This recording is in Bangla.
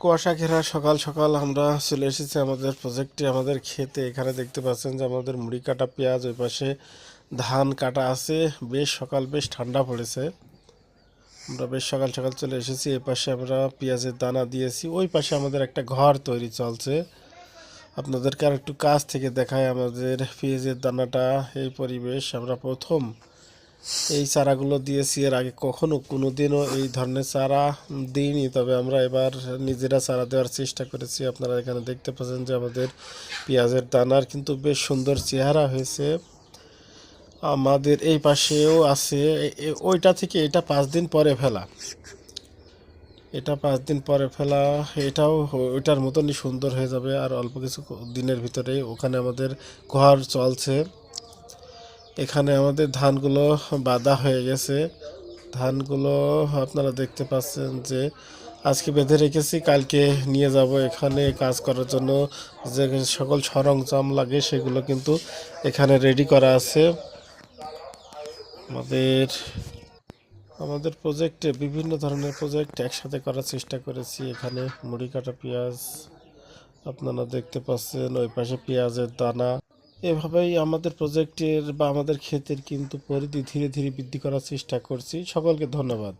কুয়াশা ঘেরা সকাল সকাল আমরা চলে এসেছি আমাদের প্রজেক্টে আমাদের খেতে এখানে দেখতে পাচ্ছেন যে আমাদের মুড়ি কাটা পেঁয়াজ, ওই পাশে ধান কাটা আছে। বেশ সকাল, বেশ ঠান্ডা পড়েছে। আমরা বেশ সকাল সকাল চলে এসেছি। এই পাশে আমরা পেঁয়াজের দানা দিয়েছি। ওই পাশে আমাদের একটা ঘর তৈরি চলছে। আপনাদেরকে আর একটু কাছ থেকে দেখায় আমাদের পেঁয়াজের দানাটা। এই পরিবেশ, আমরা প্রথম এই চারাগুলো দিয়েছি এর আগে কখনো, কোনোদিনও এই ধরনের চারা দিইনি। তবে আমরা এবার নিজেরা চারা দেওয়ার চেষ্টা করেছি। আপনারা এখানে দেখতে পাচ্ছেন যে আমাদের পেঁয়াজের দানার কিন্তু বেশ সুন্দর চেহারা হয়েছে। আমাদের এই পাশেও আছে ওইটা থেকে এটা পাঁচ দিন পরে ফেলা। এটা পাঁচ দিন পরে ফেলা, এটাও ওইটার মতনই সুন্দর হয়ে যাবে। আর অল্প কিছু দিনের ভিতরে ওখানে আমাদের ঘর চলছে। এখানে আমাদের ধানগুলো বাঁধা হয়ে গেছে। ধানগুলো আপনারা দেখতে পাচ্ছেন যে আজকে বেঁধে রেখেছি, কালকে নিয়ে যাব। এখানে কাজ করার জন্য যে সকল সরঞ্জাম লাগে সেগুলো কিন্তু এখানে রেডি করা আছে। আমাদের আমাদের প্রজেক্টে বিভিন্ন ধরনের প্রজেক্ট একসাথে করার চেষ্টা করেছি। এখানে মুড়ি কাটা পেঁয়াজ, আপনারা দেখতে পাচ্ছেন ওই পাশে পেঁয়াজের দানা। এভাবেই আমাদের প্রজেক্টের বা আমাদের ক্ষেতের কিন্তু পরিধি ধীরে ধীরে বৃদ্ধি করার চেষ্টা করছি। সকলকে ধন্যবাদ।